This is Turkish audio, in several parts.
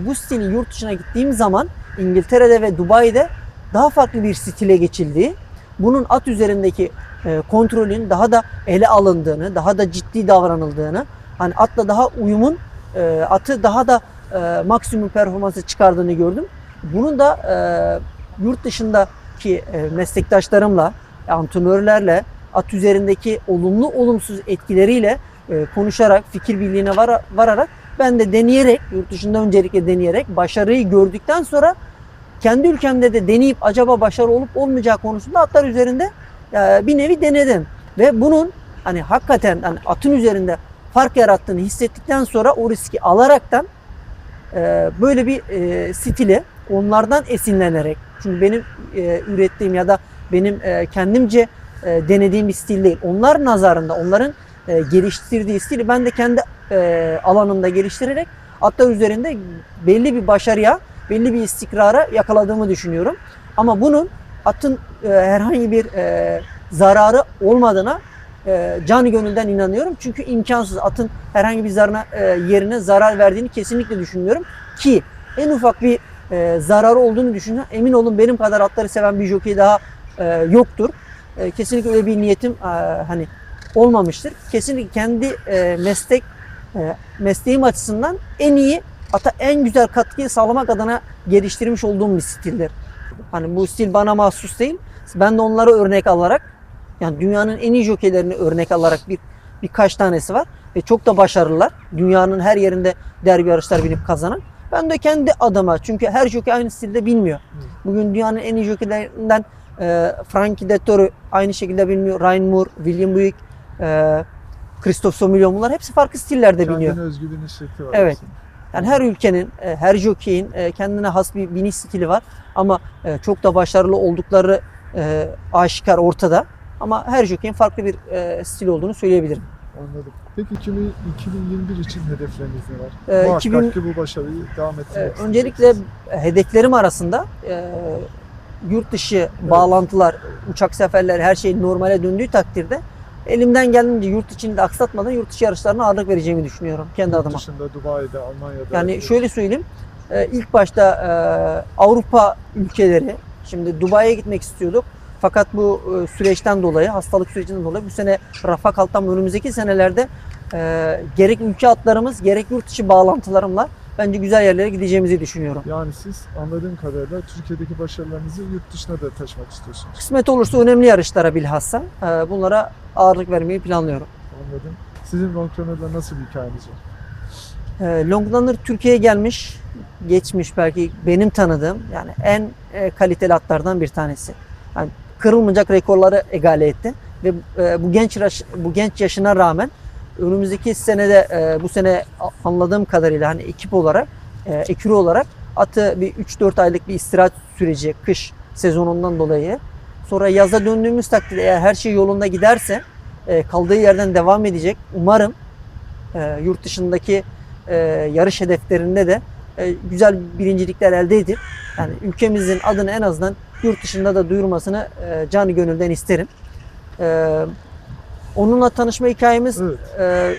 Bu stili yurt dışına gittiğim zaman İngiltere'de ve Dubai'de daha farklı bir stile geçildiği, bunun at üzerindeki e, kontrolün daha da ele alındığını, daha da ciddi davranıldığını, hani atla daha uyumun e, atı daha da e, maksimum performansı çıkardığını gördüm. Bunun da yurt dışındaki meslektaşlarımla, antrenörlerle, at üzerindeki olumlu olumsuz etkileriyle konuşarak, fikir birliğine vara- vararak ben de deneyerek, yurt dışında öncelikle deneyerek başarıyı gördükten sonra kendi ülkemde de deneyip acaba başarı olup olmayacağı konusunda atlar üzerinde e, bir nevi denedim. Ve bunun hani hakikaten hani atın üzerinde fark yarattığını hissettikten sonra o riski alaraktan e, böyle bir e, stili onlardan esinlenerek çünkü benim e, ürettiğim ya da benim e, kendimce denediğim bir stil değil. Onlar nazarında onların geliştirdiği stili ben de kendi e, alanımda geliştirerek atlar üzerinde belli bir başarıya, belli bir istikrara yakaladığımı düşünüyorum. Ama bunun atın e, herhangi bir e, zararı olmadığına e, canı gönülden inanıyorum. Çünkü imkansız atın herhangi bir zarına, e, yerine zarar verdiğini kesinlikle düşünmüyorum. Ki en ufak bir e, zararı olduğunu düşünüyorum. Emin olun benim kadar atları seven bir jockey daha e, yoktur. E, kesinlikle öyle bir niyetim e, hani olmamıştır. Kesinlikle kendi e, meslek e, mesleğim açısından en iyi ata en güzel katkıyı sağlamak adına geliştirmiş olduğum bir stildir. Hani bu stil bana mahsus değil. Ben de onları örnek alarak yani dünyanın en iyi jokeylerini örnek alarak bir birkaç tanesi var ve çok da başarılılar. Dünyanın her yerinde derbi yarışlar binip kazanan. Ben de kendi adıma çünkü her jokey aynı stilde bilmiyor. Bugün dünyanın en iyi jokeylerinden e, Frankie Dettori aynı şekilde bilmiyor. Ryan Moore, William Buick, e, Christophe Sommelier bunlar hepsi farklı stillerde biniyor. Kendine özgü bir şekli var. Evet. aslında. Yani her ülkenin, e, her jockey'in e, kendine has bir biniş stili var. Ama e, çok da başarılı oldukları e, aşikar ortada. Ama her jockey'in farklı bir e, stil olduğunu söyleyebilirim. Anladım. Peki 2000 2021 için hedefleriniz ne var? Ee, Muhakkak 2000 ki bu başarıyı devam E, ettirmek öncelikle hedeflerim arasında e, yurt dışı bağlantılar, uçak seferleri her şey normale döndüğü takdirde elimden geldiğince yurt içinde aksatmadan yurt dışı yarışlarına ağırlık vereceğimi düşünüyorum kendi Yurt adıma. dışında, Dubai'de, Almanya'da. Yani şöyle söyleyeyim. e, ilk başta e, Avrupa ülkeleri, şimdi Dubai'ye gitmek istiyorduk. Fakat bu e, süreçten dolayı, hastalık sürecinden dolayı bu sene rafa kalktım. Önümüzdeki senelerde e, gerek ülke atlarımız, gerek yurt dışı bağlantılarımla bence güzel yerlere gideceğimizi düşünüyorum. Yani siz anladığım kadarıyla Türkiye'deki başarılarınızı yurt dışına da taşımak istiyorsunuz. Kısmet olursa önemli yarışlara bilhassa e, bunlara ağırlık vermeyi planlıyorum. Anladım. Sizin Ronkranır'la nasıl bir hikayeniz var? E, Longunanır Türkiye'ye gelmiş, geçmiş belki benim tanıdığım yani en e, kaliteli atlardan bir tanesi. Yani kırılmayacak rekorları egale etti ve e, bu genç bu genç yaşına rağmen önümüzdeki senede e, bu sene anladığım kadarıyla hani ekip olarak e, ekürü olarak atı bir 3-4 aylık bir istirahat süreci kış sezonundan dolayı sonra yaza döndüğümüz takdirde eğer her şey yolunda giderse e, kaldığı yerden devam edecek. Umarım e, yurt dışındaki e, yarış hedeflerinde de e, güzel birincilikler elde edip yani ülkemizin adını en azından yurt dışında da duyurmasını e, canı gönülden isterim. E, onunla tanışma hikayemiz Evet. e,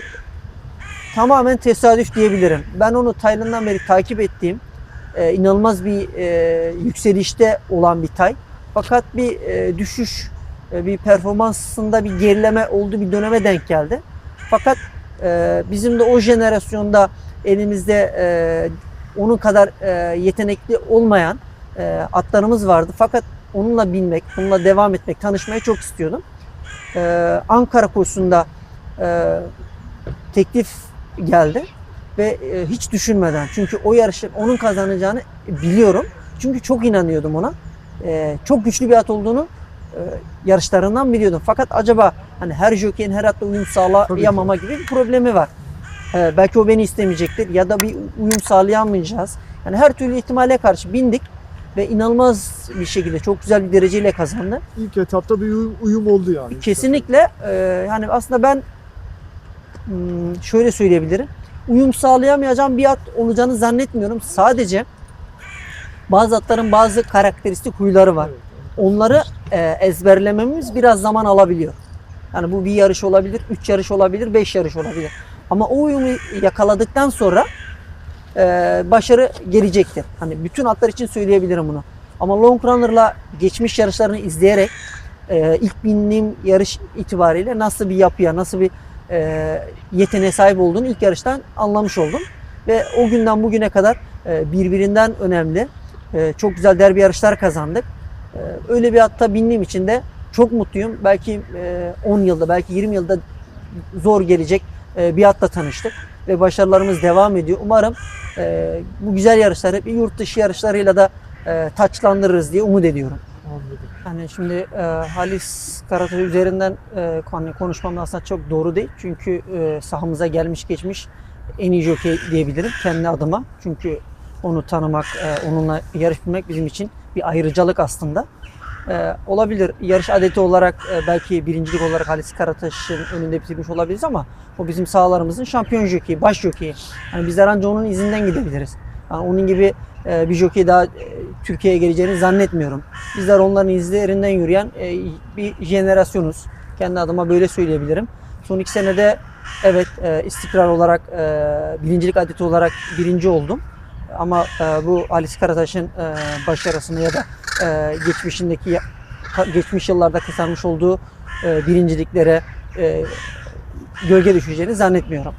tamamen tesadüf diyebilirim. Ben onu Tayland'dan beri takip ettiğim e, inanılmaz bir e, yükselişte olan bir tay. Fakat bir e, düşüş, e, bir performansında bir gerileme olduğu bir döneme denk geldi. Fakat e, bizim de o jenerasyonda elimizde e, onun kadar e, yetenekli olmayan e, atlarımız vardı. Fakat onunla binmek, onunla devam etmek, tanışmayı çok istiyordum. E, Ankara koşusunda e, teklif geldi ve e, hiç düşünmeden çünkü o yarışı onun kazanacağını biliyorum. Çünkü çok inanıyordum ona. E, çok güçlü bir at olduğunu e, yarışlarından biliyordum. Fakat acaba hani her jokeyin her atla uyum sağlayamama gibi bir problemi var. E, belki o beni istemeyecektir ya da bir uyum sağlayamayacağız. Yani her türlü ihtimale karşı bindik ve inanılmaz bir şekilde çok güzel bir dereceyle kazandı. İlk etapta bir uyum, uyum oldu yani. Kesinlikle e, yani aslında ben hmm, şöyle söyleyebilirim. Uyum sağlayamayacağım bir at olacağını zannetmiyorum. Sadece bazı atların bazı karakteristik huyları var. Evet, Onları e, ezberlememiz biraz zaman alabiliyor. Yani bu bir yarış olabilir, üç yarış olabilir, beş yarış olabilir. Ama o uyumu yakaladıktan sonra e, başarı gelecektir. Hani bütün atlar için söyleyebilirim bunu. Ama long runner'la geçmiş yarışlarını izleyerek e, ilk bindiğim yarış itibariyle nasıl bir yapıya, nasıl bir e, yeteneğe sahip olduğunu ilk yarıştan anlamış oldum. Ve o günden bugüne kadar e, birbirinden önemli, e, çok güzel derbi yarışlar kazandık. E, öyle bir atta bindiğim için de çok mutluyum. Belki e, 10 yılda, belki 20 yılda zor gelecek e, bir atla tanıştık ve başarılarımız devam ediyor. Umarım e, bu güzel yarışları bir yurt dışı yarışlarıyla da e, taçlandırırız diye umut ediyorum. Yani şimdi e, Halis Karataş üzerinden e, hani konuşmam aslında çok doğru değil. Çünkü e, sahamıza gelmiş geçmiş en iyi jokey diyebilirim kendi adıma. Çünkü onu tanımak, e, onunla yarışmak bizim için bir ayrıcalık aslında. E, olabilir yarış adeti olarak e, belki birincilik olarak Halis Karataş'ın önünde bitirmiş olabiliriz ama o bizim sahalarımızın şampiyon jokeyi, baş jokeyi. Yani bizler ancak onun izinden gidebiliriz. Yani onun gibi e, bir jokey daha e, Türkiye'ye geleceğini zannetmiyorum. Bizler onların izlerinden yürüyen e, bir jenerasyonuz. Kendi adıma böyle söyleyebilirim. Son iki senede evet e, istikrar olarak, e, birincilik adeti olarak birinci oldum. Ama e, bu Halis Karataş'ın e, başarısını ya da e, geçmişindeki geçmiş yıllarda kazanmış olduğu e, birinciliklere e, gölge düşeceğini zannetmiyorum.